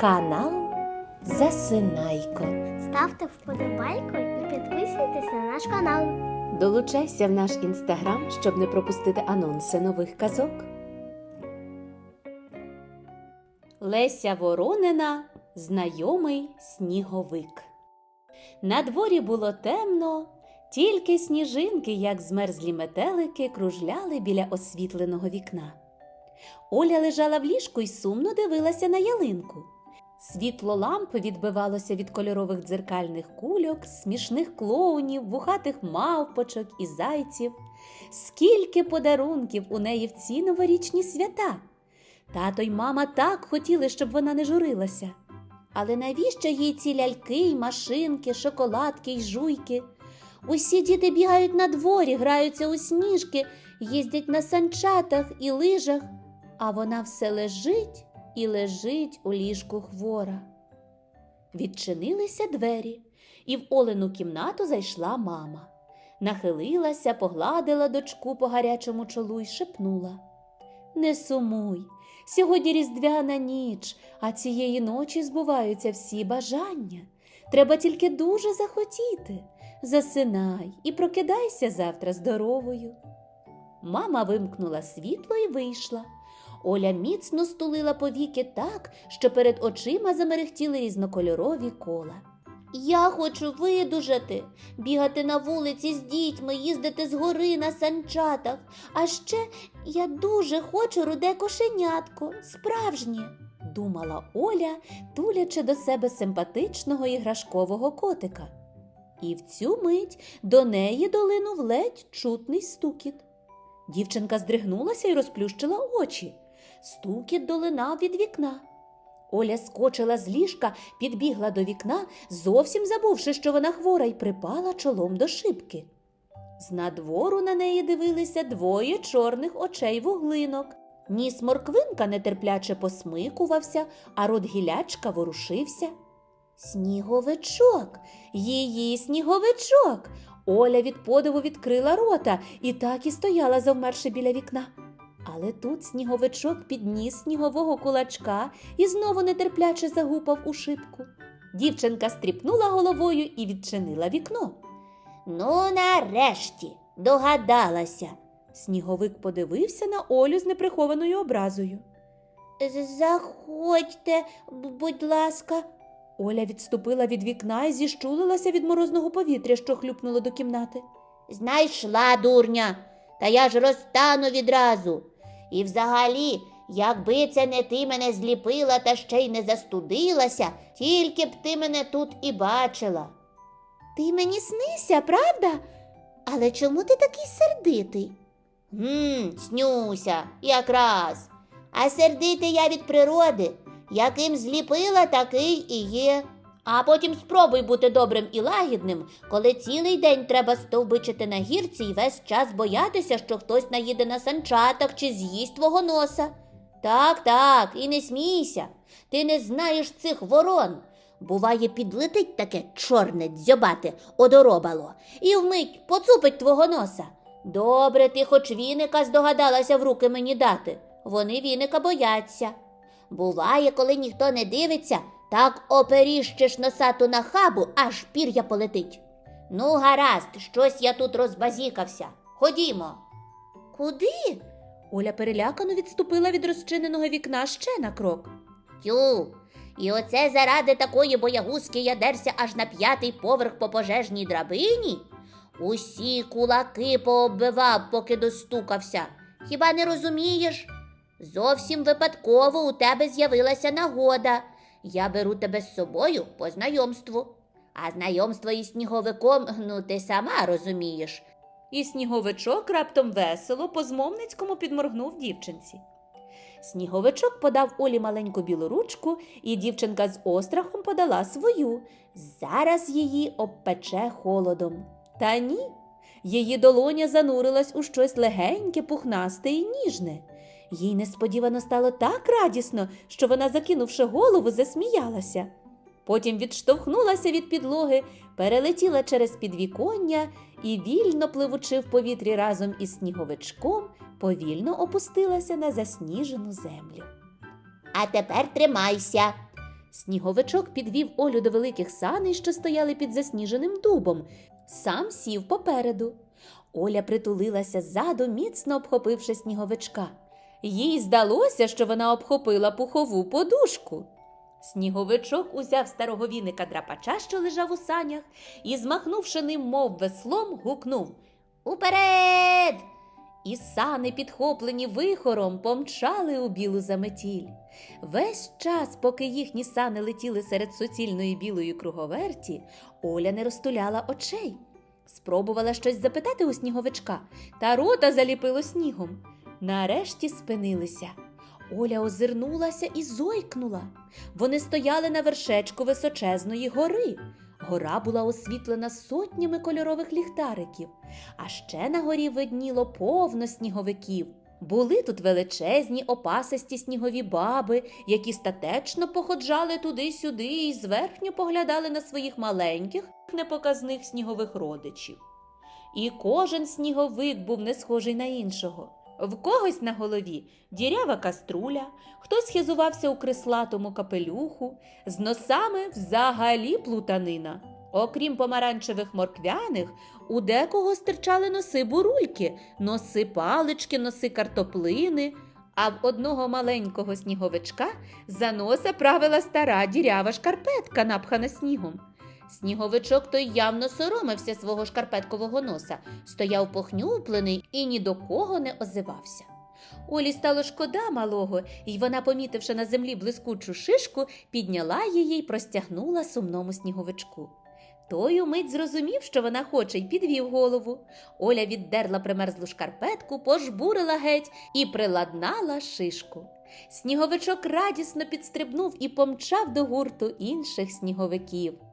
Канал Засинайко. Ставте вподобайку і підписуйтесь на наш канал. Долучайся в наш інстаграм, щоб не пропустити анонси нових казок. Леся Воронина знайомий сніговик. На дворі було темно, тільки сніжинки, як змерзлі метелики, кружляли біля освітленого вікна. Оля лежала в ліжку і сумно дивилася на ялинку. Світло лампи відбивалося від кольорових дзеркальних кульок, смішних клоунів, вухатих мавпочок і зайців. Скільки подарунків у неї в ці новорічні свята. Тато й мама так хотіли, щоб вона не журилася. Але навіщо їй ці ляльки, й машинки, шоколадки й жуйки? Усі діти бігають на дворі, граються у сніжки, їздять на санчатах і лижах, а вона все лежить і лежить у ліжку хвора. Відчинилися двері, і в Олену кімнату зайшла мама. Нахилилася, погладила дочку по гарячому чолу й шепнула. Не сумуй, сьогодні різдвяна ніч, а цієї ночі збуваються всі бажання. Треба тільки дуже захотіти. Засинай і прокидайся завтра здоровою. Мама вимкнула світло і вийшла. Оля міцно стулила повіки так, що перед очима замерехтіли різнокольорові кола. Я хочу видужати, бігати на вулиці з дітьми, їздити з гори на санчатах. А ще я дуже хочу руде кошенятко, справжнє, думала Оля, тулячи до себе симпатичного іграшкового котика. І в цю мить до неї долинув ледь чутний стукіт. Дівчинка здригнулася і розплющила очі. Стукіт долинав від вікна. Оля скочила з ліжка, підбігла до вікна, зовсім забувши, що вона хвора, і припала чолом до шибки. З надвору на неї дивилися двоє чорних очей вуглинок. Ніс морквинка нетерпляче посмикувався, а рот гілячка ворушився. Сніговичок, її сніговичок. Оля від подиву відкрила рота і так і стояла, завмерши біля вікна. Але тут сніговичок підніс снігового кулачка і знову нетерпляче загупав у шибку. Дівчинка стріпнула головою і відчинила вікно. Ну, нарешті, догадалася. Сніговик подивився на Олю з неприхованою образою. Заходьте, будь ласка. Оля відступила від вікна і зіщулилася від морозного повітря, що хлюпнуло до кімнати. Знайшла, дурня, та я ж розтану відразу. І взагалі, якби це не ти мене зліпила та ще й не застудилася, тільки б ти мене тут і бачила. Ти мені снися, правда? Але чому ти такий сердитий? Гм, снюся, якраз. А сердитий я від природи. Яким зліпила, такий і є. А потім спробуй бути добрим і лагідним, коли цілий день треба стовбичити на гірці і весь час боятися, що хтось наїде на санчатах чи з'їсть твого носа. Так, так, і не смійся. Ти не знаєш цих ворон. Буває, підлетить таке чорне дзьобате одоробало і вмить поцупить твого носа. Добре, ти хоч віника здогадалася в руки мені дати. Вони віника бояться. Буває, коли ніхто не дивиться, так оперіщиш носату на хабу, аж пір'я полетить. Ну, гаразд, щось я тут розбазікався. Ходімо. Куди? Оля перелякано відступила від розчиненого вікна ще на крок. Тю, і оце заради такої боягузки я дерся аж на п'ятий поверх по пожежній драбині? Усі кулаки пооббивав, поки достукався. Хіба не розумієш? Зовсім випадково у тебе з'явилася нагода. Я беру тебе з собою по знайомству. А знайомство із сніговиком, ну ти сама розумієш. І сніговичок раптом весело по змовницькому підморгнув дівчинці. Сніговичок подав Олі маленьку білу ручку, і дівчинка з острахом подала свою. Зараз її обпече холодом. Та ні. Її долоня занурилась у щось легеньке, пухнасте і ніжне. Їй несподівано стало так радісно, що вона, закинувши голову, засміялася. Потім відштовхнулася від підлоги, перелетіла через підвіконня і, вільно пливучи в повітрі разом із сніговичком, повільно опустилася на засніжену землю. А тепер тримайся. Сніговичок підвів Олю до великих саней, що стояли під засніженим дубом. Сам сів попереду. Оля притулилася ззаду, міцно обхопивши сніговичка. Їй здалося, що вона обхопила пухову подушку. Сніговичок узяв старого віника драпача, що лежав у санях, і, змахнувши ним, мов веслом, гукнув Уперед! І сани, підхоплені вихором, помчали у білу заметіль. Весь час, поки їхні сани летіли серед суцільної білої круговерті, Оля не розтуляла очей. Спробувала щось запитати у сніговичка, та рота заліпило снігом. Нарешті спинилися. Оля озирнулася і зойкнула. Вони стояли на вершечку височезної гори. Гора була освітлена сотнями кольорових ліхтариків, а ще на горі видніло повно сніговиків. Були тут величезні опасисті снігові баби, які статечно походжали туди-сюди і зверхньо поглядали на своїх маленьких, непоказних снігових родичів. І кожен сніговик був не схожий на іншого. В когось на голові дірява каструля, хтось хизувався у крислатому капелюху, з носами взагалі плутанина. Окрім помаранчевих морквяних, у декого стирчали носи бурульки, носи палички, носи картоплини, а в одного маленького сніговичка за носа правила стара дірява шкарпетка, напхана снігом. Сніговичок той явно соромився свого шкарпеткового носа, стояв похнюплений і ні до кого не озивався. Олі стало шкода малого, і вона, помітивши на землі блискучу шишку, підняла її й простягнула сумному сніговичку. Той умить зрозумів, що вона хоче, й підвів голову. Оля віддерла примерзлу шкарпетку, пожбурила геть і приладнала шишку. Сніговичок радісно підстрибнув і помчав до гурту інших сніговиків.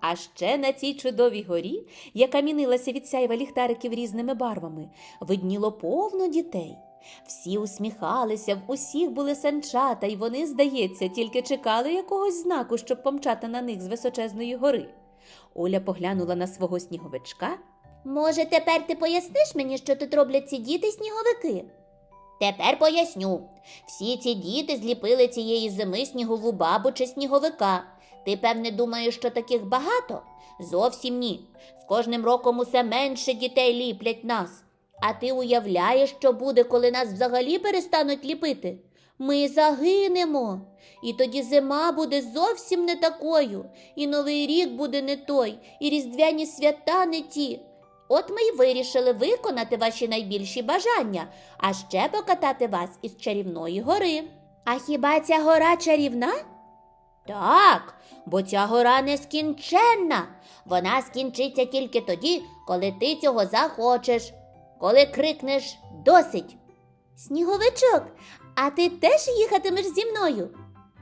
А ще на цій чудовій горі, яка мінилася від сяйва ліхтариків різними барвами, видніло повно дітей. Всі усміхалися, в усіх були санчата, і вони, здається, тільки чекали якогось знаку, щоб помчати на них з височезної гори. Оля поглянула на свого сніговичка. Може, тепер ти поясниш мені, що тут роблять ці діти сніговики? Тепер поясню. Всі ці діти зліпили цієї зими снігову бабу чи сніговика. Ти, певне, думаєш, що таких багато? Зовсім ні. З кожним роком усе менше дітей ліплять нас. А ти уявляєш, що буде, коли нас взагалі перестануть ліпити? Ми загинемо. І тоді зима буде зовсім не такою, і новий рік буде не той, і різдвяні свята не ті. От ми й вирішили виконати ваші найбільші бажання, а ще покатати вас із чарівної гори. А хіба ця гора чарівна? Так, бо ця гора нескінченна. Вона скінчиться тільки тоді, коли ти цього захочеш, коли крикнеш досить. Сніговичок, а ти теж їхатимеш зі мною?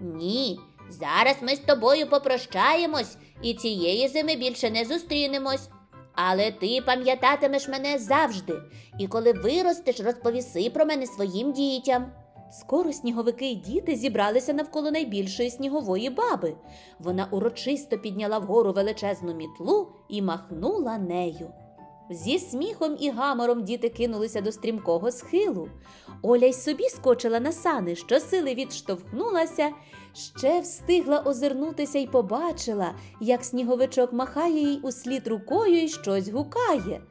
Ні, зараз ми з тобою попрощаємось і цієї зими більше не зустрінемось. Але ти пам'ятатимеш мене завжди, і коли виростеш, розповіси про мене своїм дітям. Скоро сніговики й діти зібралися навколо найбільшої снігової баби. Вона урочисто підняла вгору величезну мітлу і махнула нею. Зі сміхом і гамором діти кинулися до стрімкого схилу. Оля й собі скочила на сани, щосили відштовхнулася, ще встигла озирнутися й побачила, як сніговичок махає їй услід рукою і щось гукає.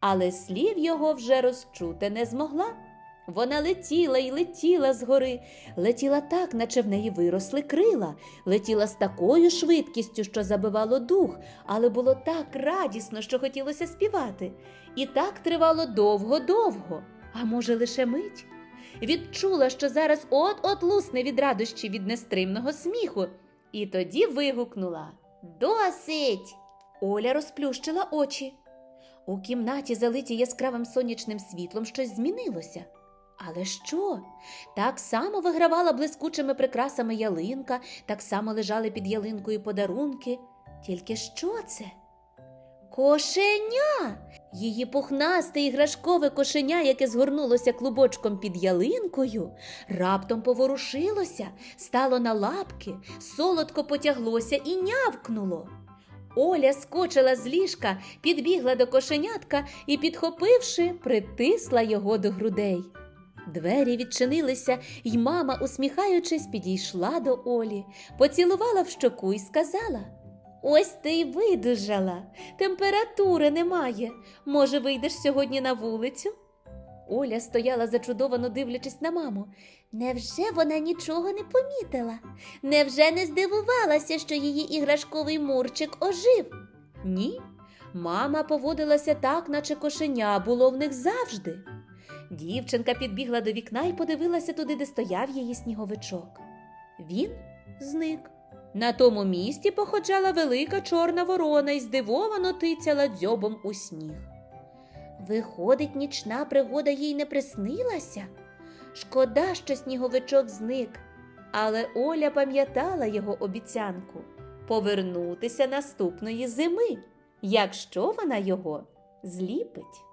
Але слів його вже розчути не змогла. Вона летіла й летіла згори, летіла так, наче в неї виросли крила, летіла з такою швидкістю, що забивало дух, але було так радісно, що хотілося співати. І так тривало довго-довго, а може, лише мить. Відчула, що зараз от-от лусне від радощі від нестримного сміху, і тоді вигукнула Досить! Оля розплющила очі. У кімнаті, залитій яскравим сонячним світлом, щось змінилося. Але що? Так само вигравала блискучими прикрасами ялинка, так само лежали під ялинкою подарунки. Тільки що це? Кошеня! Її пухнасте іграшкове кошеня, яке згорнулося клубочком під ялинкою, раптом поворушилося, стало на лапки, солодко потяглося і нявкнуло. Оля скочила з ліжка, підбігла до кошенятка і, підхопивши, притисла його до грудей. Двері відчинилися, й мама, усміхаючись, підійшла до Олі, поцілувала в щоку і сказала: Ось ти й видужала, температури немає. Може, вийдеш сьогодні на вулицю? Оля стояла зачудовано дивлячись на маму. Невже вона нічого не помітила? Невже не здивувалася, що її іграшковий мурчик ожив? Ні. Мама поводилася так, наче кошеня було в них завжди. Дівчинка підбігла до вікна і подивилася туди, де стояв її сніговичок. Він зник. На тому місці походжала велика чорна ворона і здивовано тицяла дзьобом у сніг. Виходить, нічна пригода їй не приснилася. Шкода, що сніговичок зник, але Оля пам'ятала його обіцянку повернутися наступної зими, якщо вона його зліпить.